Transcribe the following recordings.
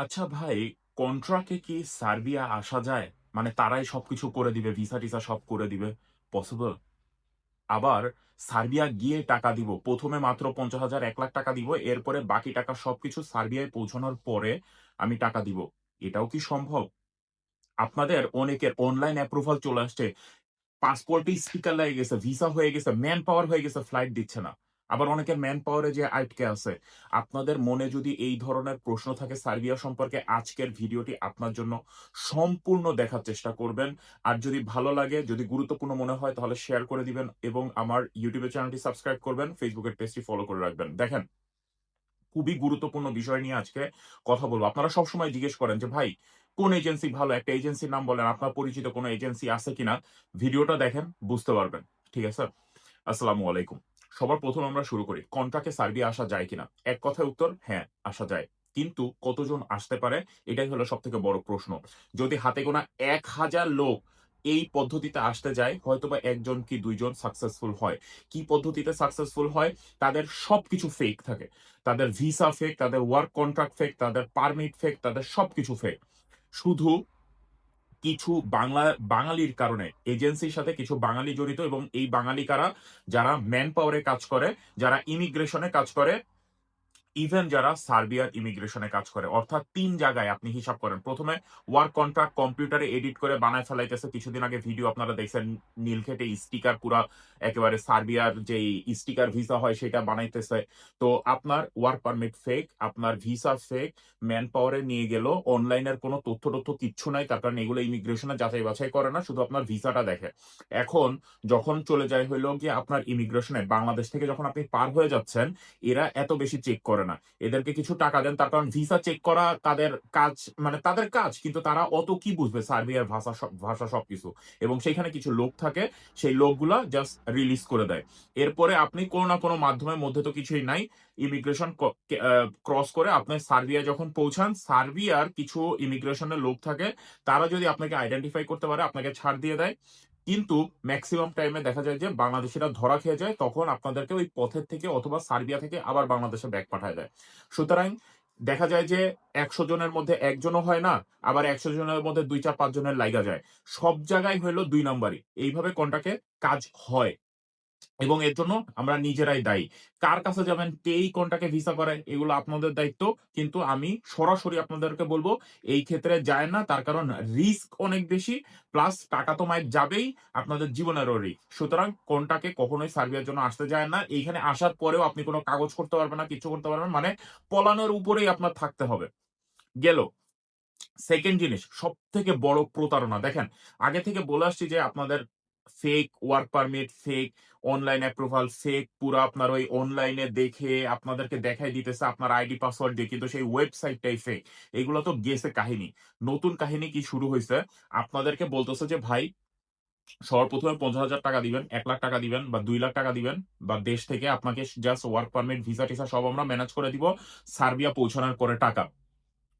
আচ্ছা ভাই, কন্ট্রাক্টে কি সার্বিয়া আসা যায়? মানে তারাই সবকিছু করে দিবে, ভিসা-টিসা সব করে দিবে, পসিবল? আবার সার্বিয়া গিয়ে টাকা দিব। ১ম এ মাত্র ৫০,০০০ ৳১,০০,০০০ টাকা দিব। এরপরে বাকি টাকা সবকিছু সার্বিয়ায় পৌঁছানোর পরে আমি টাকা দিব। এটাও কি সম্ভব? আপনাদের অনেকের অনলাইন অ্যাপ্রুভাল চলে আসছে। পাসপোর্টে স্টিকার লেগে গেছে, ভিসা হয়ে গেছে, ম্যান পাওয়ার হয়ে গেছে, ফ্লাইট দিচ্ছে না। আবার অনেকের ম্যান পাওয়ারে যে আটকে আছে। আপনাদের মনে যদি এই ধরনের প্রশ্ন থাকে সার্বিয়া সম্পর্কে আজকের ভিডিওটি আপনার জন্য সম্পূর্ণ দেখার চেষ্টা করবেন। আর যদি ভালো লাগে, যদি গুরুত্বপূর্ণ মনে হয় তাহলে শেয়ার করে দিবেন এবং আমার এর চ্যানেলটি সাবস্ক্রাইব করবেন, ফেসবুকের পেজটি ফলো করে রাখবেন। দেখেন, খুবই গুরুত্বপূর্ণ বিষয় নিয়ে আজকে কথা বলব আপনারা সবসময় জিজ্ঞেস করেন যে, "ভাই কোন এজেন্সি ভালো? একটা এজেন্সির নাম বলেন। আপনার পরিচিত কোন এজেন্সি আছে কিনা?" ভিডিওটা দেখেন, বুঝতে পারবেন। ঠিক আছে? আসসালামু আলাইকুম। সবার প্রথম আমরা শুরু করি। কন্ট্রাক্টে সার্বিয়া আসা যায় কিনা? এক কথায় উত্তর, হ্যাঁ, আসা যায়। কিন্তু কতজন আসতে পারে? এটাই হলো সব থেকে বড় প্রশ্ন। যদি হাতে গোনা ১,০০০ লোক এই পদ্ধতিতে আসতে যায়, হয়তোবা ১ জন কি দুইজন সাকসেসফুল হয়। কি পদ্ধতিতে সাকসেসফুল হয়? তাদের সবকিছু ফেক থাকে। তাদের ভিসা ফেক, তাদের ওয়ার্ক কন্ট্রাক্ট ফেক, তাদের পারমিট ফেক, তাদের সবকিছু ফেক। শুধু কিছু বাংলা বাঙালির কারণে এজেন্সির সাথে কিছু বাঙালি জড়িত এবং এই বাঙালি কারা? যারা ম্যান পাওয়ারে কাজ করে, যারা ইমিগ্রেশনে কাজ করে, ইভেন যারা সার্বিয়ার ইমিগ্রেশনে কাজ করে। অর্থাৎ তিন জায়গায় আপনি হিসাব করেন। প্রথমে ওয়ার্ক কন্ট্রাক্ট কম্পিউটারে এডিট করে বানায় ফেলাইতেছে। কিছুদিন আগে ভিডিও আপনারা দেখছেন নীলক্ষেতে স্টিকার পুরা একেবারে সার্বিয়ার যে স্টিকার ভিসা হয় সেটা বানাইতেছে। তো আপনার ওয়ার্ক পারমিট ফেক, আপনার ভিসা ফেক, ম্যান পাওয়ারে নিয়ে গেল। অনলাইনের কোনো তথ্য-টথ্য কিচ্ছু নাই। তার কারণ এগুলো ইমিগ্রেশনে যাচাই-বাছাই করে না। শুধু আপনার ভিসাটা দেখে। এখন যখন চলে যায় হইল গিয়ে আপনার ইমিগ্রেশনে বাংলাদেশ থেকে যখন আপনি পার হয়ে যাচ্ছেন, এরা এত বেশি চেক করে না। এদেরকে কিছু টাকা দেন। তার কারণ ভিসা চেক করা তাদের কাজ মানে তাদের কাজ। কিন্তু তারা অত কি বুঝবে সার্বিয়ার ভাষা ভাষা সবকিছু। এবং সেইখানে কিছু লোক থাকে। সেই লোকগুলা জাস্ট রিলিজ করে দেয়। এরপরে আপনি কোনো না কোনো মাধ্যমের মধ্যে তো কিছুই নাই। ইমিগ্রেশন ক্রস করে আপনি সার্বিয়া যখন পৌঁছান, সার্বিয়ার কিছু ইমিগ্রেশনের লোক থাকে। তারা যদি আপনাকে আইডেন্টিফাই করতে পারে, আপনাকে ছাড় দিয়ে দেয়। কিন্তু ম্যাক্সিমাম টাইমে দেখা যায় যে বাংলাদেশিরা ধরা খেয়ে যায়। তখন আপনাদেরকে ওই পথের থেকে অথবা সার্বিয়া থেকে আবার বাংলাদেশে ব্যাক পাঠায় দেয়। সুতরাং দেখা যায় যে ১০০ জনের মধ্যে একজনও হয় না। আবার ১০০ জনের মধ্যে ২, ৪, ৫ জনের লাইগা যায়। সব জায়গায় হইল দুই নাম্বারই। এইভাবে কোনটাকে কাজ হয়। এবং এর জন্য আমরা নিজেরাই দায়ী। কার কাছে যাবেন, কেই কোনটাকে ভিসা করে এগুলো আপনাদের দায়িত্ব। কিন্তু আমি সরাসরি আপনাদেরকে বলব এই ক্ষেত্রে যায় না। তার কারণ রিস্ক অনেক বেশি। প্লাস টাকা তো মাইর যাবেই, আপনাদের জীবনেরও রিস্ক। সুতরাং কোনটাকে কখনোই সার্বিয়ার জন্য আসতে যায় না। এইখানে আসার পরেও আপনি কোনো কাগজ করতে পারবেন না, কিছু করতে পারবেন মানে পলানোর উপরেই আপনার থাকতে হবে। গেল। সেকেন্ড জিনিস সবথেকে বড় প্রতারণা। দেখেন, আগে থেকে বলে আসছি যে আপনাদের fake work permit, fake online approval, fake পুরা আপনার ওই অনলাইনে দেখে আপনাদেরকে দেখাই দিতেছে আপনার আইডি পাসওয়ার্ড দিয়ে কিন্তু সেই ওয়েবসাইটটাই ফেক। এগুলো তো গেছে কাহিনী। নতুন কাহিনী কি শুরু হইছে? আপনাদেরকে বলতেছে যে ভাই ১ম এ ৳৫০,০০০ টাকা দিবেন, ৳১,০০,০০০ টাকা দিবেন বা ৳২,০০,০০০ টাকা দিবেন বা দেশ থেকে আপনাকে জাস্ট ওয়ার্ক পারমিট, ভিসা-টিসা সব আমরা ম্যানেজ করে দিব। সার্বিয়া পৌঁছানোর পরে টাকা।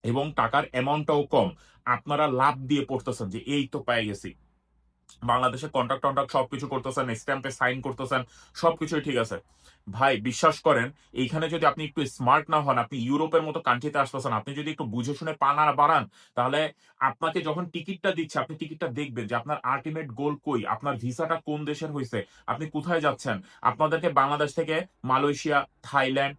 এবং টাকার অ্যামাউন্টটাও কম। আপনারা লাভ দিয়ে পড়তেছেন যে এই তো পেয়ে গেছি। বাংলাদেশে কন্ট্রাক্ট-টন্ট্রাক্ট সবকিছু করতেছেন, স্ট্যাম্পে সাইন করতেছেন, সবকিছুই ঠিক আছে। ভাই বিশ্বাস করেন, এইখানে যদি আপনি একটু স্মার্ট না হন, আপনি ইউরোপের মতো কান্ট্রিতে আসতেছেন, আপনি যদি একটু বুঝে শুনে পা না বাড়ান, তাহলে আপনাকে যখন টিকিটটা দিচ্ছে, আপনি টিকিটটা দেখবেন যে আপনার আল্টিমেট গোল কই? আপনার ভিসাটা কোন দেশের হয়েছে আপনি কোথায় যাচ্ছেন? আপনাদেরকে বাংলাদেশ থেকে মালয়েশিয়া, থাইল্যান্ড,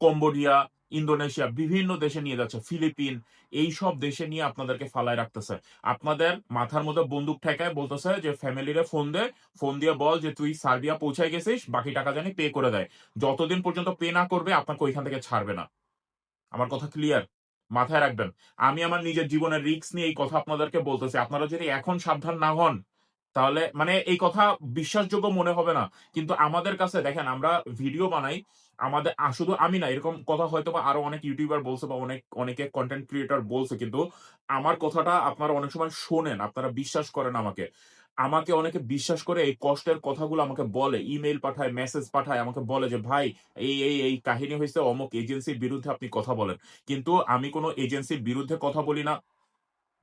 কম্বোডিয়া, ইন্দোনেশিয়া বিভিন্ন দেশে নিয়ে যাচ্ছে। ফিলিপিন এইসব দেশে নিয়ে আপনাদেরকে ফালায় রাখতেছে। আপনাদের মাথার মধ্যে বন্দুক ঠেকায় বলতেছে যে ফ্যামিলিরে ফোন দে। ফোন দিয়ে বল যে তুই সার্বিয়া পৌঁছায় গেছিস, বাকি টাকা জানি পে করে দেয়। যতদিন পর্যন্ত পে না করবে আপনাকে ওইখান থেকে ছাড়বে না। আমার কথা ক্লিয়ার? মাথায় রাখবেন। আমি আমার নিজের জীবনের রিস্ক নিয়ে এই কথা আপনাদেরকে বলতেছি। আপনারা যদি এখন সাবধান না হন, তাহলে মানে এই কথা বিশ্বাসযোগ্য মনে হবে না। কিন্তু আমাদের কাছে দেখেন আমরা ভিডিও বানাই। আমাদের শুধু আমি না এরকম কথা হয়তোবা আরও অনেক ইউটিউবার বলছে বা অনেক অনেকে কনটেন্ট ক্রিয়েটর বলছে। কিন্তু আমার কথাটা আপনারা অনেক সময় শোনেন, আপনারা বিশ্বাস করেন আমাকে। আমাকে অনেকে বিশ্বাস করে এই কষ্টের কথাগুলো আমাকে বলে। ইমেইল পাঠায়, মেসেজ পাঠায়, আমাকে বলে যে, "ভাই এই, এই, এই কাহিনী হয়েছে অমুক এজেন্সির বিরুদ্ধে আপনি কথা বলেন।" কিন্তু আমি কোনো এজেন্সির বিরুদ্ধে কথা বলি না।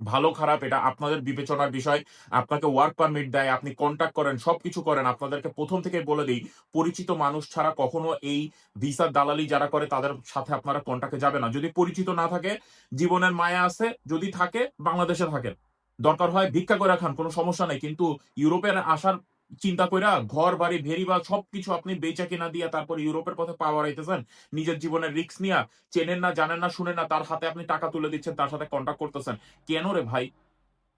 ভালো খারাপ এটা আপনাদের বিবেচনার বিষয়। আপনাকে ওয়ার্ক পারমিট দেয়, আপনি কন্ট্যাক্ট করেন, সবকিছু করেন। আপনাদেরকে প্রথম থেকে বলে দিই পরিচিত মানুষ ছাড়া কখনো এই ভিসার দালালি যারা করে তাদের সাথে আপনারা কন্ট্যাক্টে যাবে না। যদি পরিচিত না থাকে, জীবনের মায়া আছে, যদি থাকে বাংলাদেশে থাকেন। দরকার হয় ভিক্ষা করে খান, কোনো সমস্যা নেই কিন্তু ইউরোপের আসার চিন্তা কইরা ঘর-বাড়ি, ভেড়ি-বাড়ি সবকিছু আপনি বেচা-কিনা দিয়া তারপর ইউরোপের পথে পা বাড়াইতেছেন। নিজের জীবনের রিস্ক নিয়া, চেনেন না, জানেন না, শুনেন না, তার হাতে আপনি টাকা তুলে দিচ্ছেন, তার সাথে কনট্যাক্ট করতেছেন। কেন রে ভাই?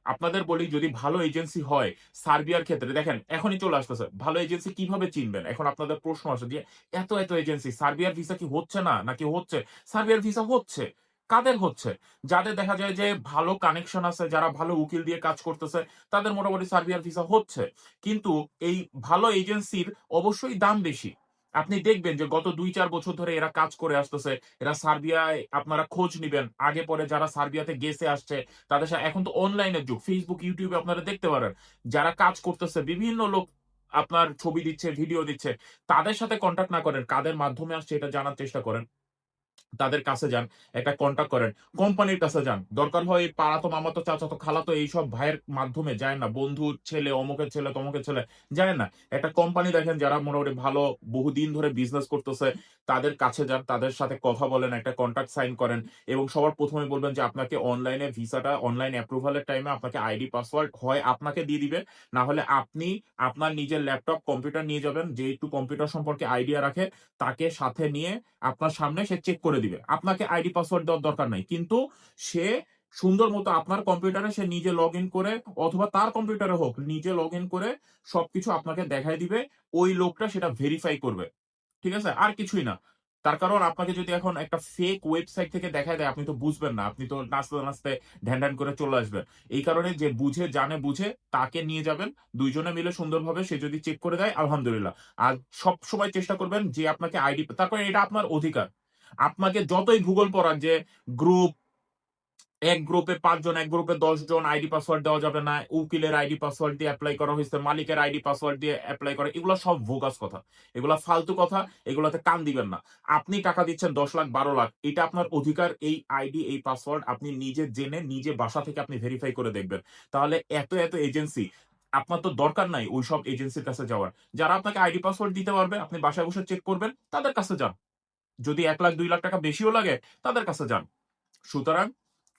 আপনাদের বলি যদি ভালো এজেন্সি হয়, সার্বিয়ার ক্ষেত্রে দেখেন এখনই চলে আসতেছে। ভালো এজেন্সি কীভাবে চিনবেন? এখন আপনাদের প্রশ্ন আসে যে এত, এত এজেন্সি সার্বিয়ার ভিসা কি হচ্ছে না? নাকি হচ্ছে? সার্বিয়ার ভিসা হচ্ছে। কাদের হচ্ছে? যাদের দেখা যায় যে ভালো কানেকশন আছে, যারা ভালো উকিল দিয়ে কাজ করতেছে, তাদের মোটামুটি সার্বিয়ার ভিসা হচ্ছে। কিন্তু এই ভালো এজেন্সির অবশ্যই দাম বেশি। আপনি দেখবেন যে গত ২-৪ বছর ধরে এরা কাজ করে আসতেছে। এরা সার্বিয়ায় আপনারা খোঁজ নিবেন। আগে পরে যারা সার্বিয়াতে গেছে আসছে, তাদের সাথে এখন তো অনলাইনের যুগ। ফেসবুক ইউটিউবে আপনারা দেখতে পারেন। যারা কাজ করতেছে বিভিন্ন লোক আপনার ছবি দিচ্ছে, ভিডিও দিচ্ছে। তাদের সাথে কন্ট্যাক্ট না করেন। কাদের মাধ্যমে আসছে এটা জানার চেষ্টা করেন। তাদের কাছে যান, একটা কনট্যাক্ট করেন। কোম্পানির কাছে যান। দরকার হয় পাড়াতো, মামাতো, চাচাতো, খালাতো এইসব ভাইয়ের মাধ্যমে যায় না। বন্ধুর ছেলে, অমুকের ছেলে, তমুকের ছেলে যায় না। একটা কোম্পানি দেখেন যারা মোটামুটি ভালো বহুদিন ধরে বিজনেস করতেছে, তাদের কাছে যান, তাদের সাথে কথা বলেন, একটা কন্ট্রাক্ট সাইন করেন এবং সবার ১ম এ বলবেন যে আপনাকে অনলাইনে ভিসাটা অনলাইন অ্যাপ্রুভাল এর টাইমে আপনাকে আইডি পাসওয়ার্ড হয় আপনাকে দিয়ে দিবে, না হলে আপনি আপনার নিজের ল্যাপটপ, কম্পিউটার নিয়ে যাবেন। যে একটু কম্পিউটার সম্পর্কে আইডিয়া রাখে, তাকে সাথে নিয়ে আপনার সামনে সে চেক করে দিবে। আপনাকে আইডি পাসওয়ার্ড দেওয়ার দরকার নাই। কিন্তু সে সুন্দর মতো আপনার কম্পিউটারে সে নিজে লগইন করে অথবা তার কম্পিউটারে হোক, নিজে লগইন করে সবকিছু আপনাকে দেখায় দিবে। ওই লোকটা সেটা ভেরিফাই করবে। ঠিক আছে? আর কিছুই না। তার কারণ আপনাকে যদি এখন একটা ফেক ওয়েবসাইট থেকে দেখায় দেয়, আপনি তো বুঝবেন না। আপনি তো নাচতে, নাচতে ঢ্যান, ঢ্যান করে চলে আসবেন। এই কারণে যে বুঝে, জানে বুঝে তাকে নিয়ে যাবেন। ২ জনে মিলে সুন্দরভাবে সে যদি চেক করে দেয়, আলহামদুলিল্লাহ। আর সবসময় চেষ্টা করবেন যে আপনাকে আইডি তারপরে এটা আপনার অধিকার। আপনাকে যতই ভূগোল পড়ান যে গ্রুপ এক গ্রুপে ৫ জন, এক গ্রুপে ১০ জন আইডি পাসওয়ার্ড দেওয়া যাবে না। উকিলের আইডি পাসওয়ার্ড দিয়ে এপ্লাই করা হইছে। মালিকের আইডি পাসওয়ার্ড দিয়ে এপ্লাই করা। এগুলা সব ভোগাস কথা। এগুলা ফালতু কথা। এগুলাতে কান দিবেন না। আপনি টাকা দিচ্ছেন ১০ লাখ, ১২ লাখ। এটা আপনার অধিকার। এই আইডি, এই পাসওয়ার্ড আপনি নিজে জেনে নিজে বাসা থেকে আপনি ভেরিফাই করে দেখবেন। তাহলে এত, এত এজেন্সি আপনার তো দরকার নাই ওইসব এজেন্সির কাছে যাওয়ার। যারা আপনাকে আইডি পাসওয়ার্ড দিতে পারবে, আপনি বাসায় বসে চেক করবেন, তাদের কাছে যান। যদি এক লাখ, দুই লাখ টাকা বেশিও লাগে, তাদের কাছে যান। সুতরাং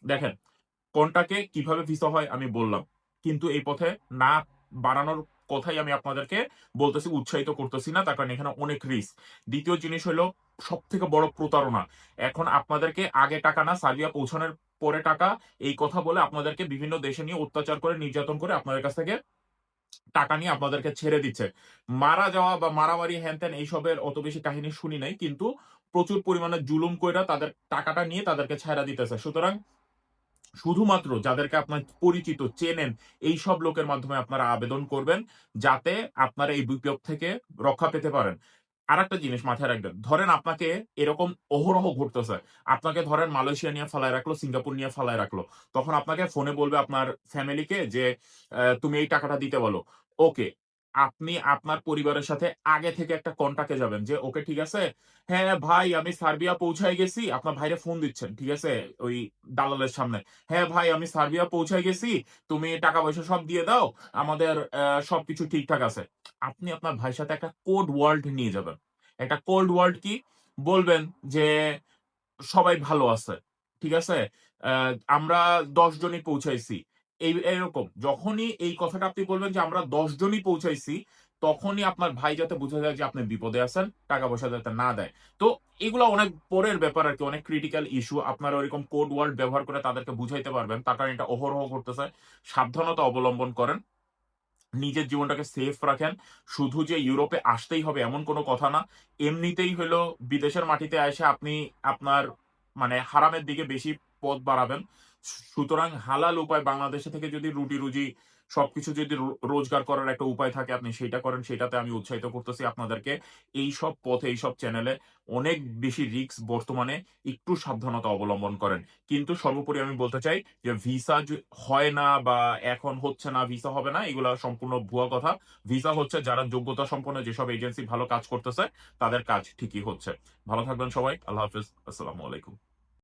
দেখেন, কোনটাকে কীভাবে ভিসা হয় আমি বললাম। কিন্তু এই পথে না বাড়ানোর কথাই আমি আপনাদেরকে বলতেছি, উৎসাহিত করতেছি না। তার কারণ এখানে অনেক রিস্ক। দ্বিতীয় জিনিস হলো সব থেকে বড় প্রতারণা। এখন আপনাদেরকে আগে টাকা না, সার্বিয়া পৌঁছানোর পরে টাকা, এই কথা বলে আপনাদেরকে বিভিন্ন দেশে নিয়ে অত্যাচার করে, নির্যাতন করে আপনাদের কাছ থেকে টাকা নিয়ে আপনাদেরকে ছেড়ে দিচ্ছে। মারা যাওয়া বা মারামারি হ্যান-ত্যান এইসবের অত বেশি কাহিনী শুনি নাই। কিন্তু প্রচুর পরিমাণে জুলুম কইরা তাদের টাকাটা নিয়ে তাদেরকে ছেড়া দিতেছে। সুতরাং শুধুমাত্র যাদেরকে আপনার পরিচিত, চেনেন, এই সব লোকের মাধ্যমে আপনারা আবেদন করবেন, যাতে আপনারা এই বিপ্লব থেকে রক্ষা পেতে পারেন। আরেকটা জিনিস মাথায় রাখবেন। ধরেন আপনাকে এরকম অহরহ ঘটতেছে। আপনাকে ধরেন মালয়েশিয়া নিয়ে ফালায় রাখল, সিঙ্গাপুর নিয়ে ফালায় রাখল। তখন আপনাকে ফোনে বলবে আপনার ফ্যামিলিকে যে, "তুমি এই টাকাটা দিতে বলো।" ওকে। আপনি আপনার পরিবারের সাথে আগে থেকে একটা কন্টাক্টে যাবেন যে, "ওকে ঠিক আছে। হ্যাঁ, ভাই আমি সার্বিয়া পৌঁছায় গেছি।" আপনার ভাইরে ফোন দিচ্ছেন। ঠিক আছে? ওই দালালের সামনে। "হ্যাঁ, ভাই আমি সার্বিয়া পৌঁছায় গেছি। তুমি টাকা-পয়সা সব দিয়ে দাও। আমাদের সবকিছু ঠিকঠাক আছে।" আপনি আপনার ভাইয়ের সাথে একটা কোড ওয়ার্ল্ড নিয়ে যাবেন। একটা কোল্ড ওয়ার্ল্ড কি? বলবেন যে, "সবাই ভালো আছে।" ঠিক আছে? "আমরা ১০ জনই পৌঁছাইছি।" এই এরকম। যখনই এই কথাটা আপনি বলবেন যে, "আমরা ১০ জনই পৌঁছাইছি," তখনই আপনার ভাই যাতে বুঝে যায় যে আপনি বিপদে আছেন, টাকা-পয়সা যাতে না দেয়। তো এগুলা অনেক পরের ব্যাপার আরকি। অনেক ক্রিটিক্যাল ইস্যু। আপনারা ওরকম কোড ওয়ার্ড ব্যবহার করে তাদেরকে বুঝাইতে পারবেন। তার কারণ এটা অহরহ ঘটতেছে। সাবধানতা অবলম্বন করেন। নিজের জীবনটাকে সেফ রাখেন। শুধু যে ইউরোপে আসতেই হবে এমন কোনো কথা না। এমনিতেই হইল বিদেশের মাটিতে আইসা আপনি আপনার মানে হারামের দিকে বেশি পথ বাড়াবেন। সুতরাং হালাল উপায় বাংলাদেশে থেকে যদি রুটি-রুজি সবকিছু যদি রোজগার করার একটা উপায় থাকে আপনি সেটা করেন, সেটাতে আমি উৎসাহিত করতেছি আপনাদেরকে। এই সব পথে, এইসব চ্যানেলে অনেক বেশি রিস্ক বর্তমানে। একটু সাবধানতা অবলম্বন করেন। কিন্তু সর্বোপরি আমি বলতে চাই যে ভিসা হয় না বা এখন হচ্ছে না, ভিসা হবে না, এগুলা সম্পূর্ণ ভুয়া কথা। ভিসা হচ্ছে যারা যোগ্যতা সম্পন্ন যেসব এজেন্সি ভালো কাজ করতেছে, তাদের কাজ ঠিকই হচ্ছে। ভালো থাকবেন সবাই। আল্লাহ হাফেজ। আসসালামু আলাইকুম।